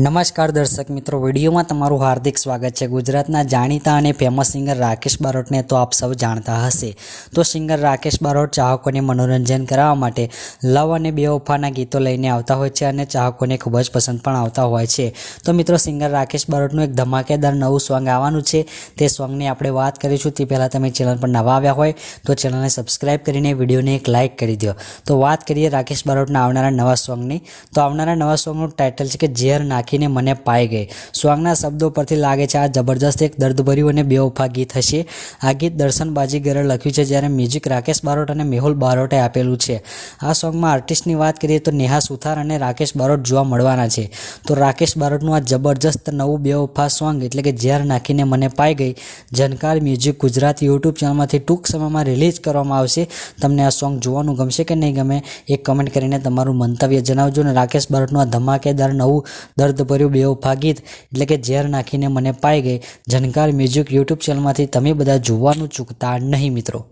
નમસ્કાર દર્શક મિત્રો, વિડીયોમાં તમારું હાર્દિક સ્વાગત છે. ગુજરાતના જાણીતા અને ફેમસ સિંગર રાકેશ બારોટને તો આપ સૌ જાણતા હશે. તો સિંગર રાકેશ બારોટ ચાહકોને મનોરંજન કરાવવા માટે લવ અને બેવફાના ગીતો લઈને આવતા હોય છે અને ચાહકોને ખૂબ જ પસંદ પણ આવતા હોય છે. તો મિત્રો સિંગર રાકેશ બારોટનું એક ધમાકેદાર નવું સોંગ આવવાનું છે. તે સોંગની આપણે વાત કરીશું. તે પહેલાં તમે ચેનલ પર નવા આવ્યા હોય તો ચેનલને સબસ્ક્રાઇબ કરીને વિડીયોને એક લાઇક કરી દો. તો વાત કરીએ રાકેશ બારોટના આવનારા નવા સોંગની તો આવનારા નવા સોંગનું ટાઇટલ છે કે ઝેર નાખીને મને પાઈ ગઈ. સોંગના શબ્દો પરથી લાગે છે, આ જબરજસ્ત એક દર્દભર્યું અને બેવફા ગીત હશે. આ ગીત દર્શન બાજીગરે લખ્યું છે, જ્યારે મ્યુઝિક રાકેશ બારોટ અને મેહુલ બારોટે આપેલું છે. આ સોંગમાં આર્ટિસ્ટની વાત કરીએ તો નેહા સુથાર અને રાકેશ બારોટ જોવા મળવાના છે. તો રાકેશ બારોટનું આ જબરજસ્ત નવું બેવફા સોંગ એટલે કે ઝેર નાખીને મને પાઈ ગઈ. જનકાર મ્યુઝિક ગુજરાત યુટ્યુબ ચેનલમાંથી ટૂંક સમયમાં રિલીઝ કરવામાં આવશે. તમને આ સોંગ જોવાનું ગમશે કે નહીં ગમે એક કમેન્ટ કરીને તમારું મંતવ્ય જણાવજો અને રાકેશ બારોટનું આ ધમાકેદાર નવું દર્દભર્યું બેવફા ગીત એટલે કે ઝેર નાખીને મને પાઈ ગઈ. જનકાર મ્યુઝિક યુટ્યુબ ચેનલમાંથી તમે બધા જોવાનું ચૂકતા નહીં મિત્રો.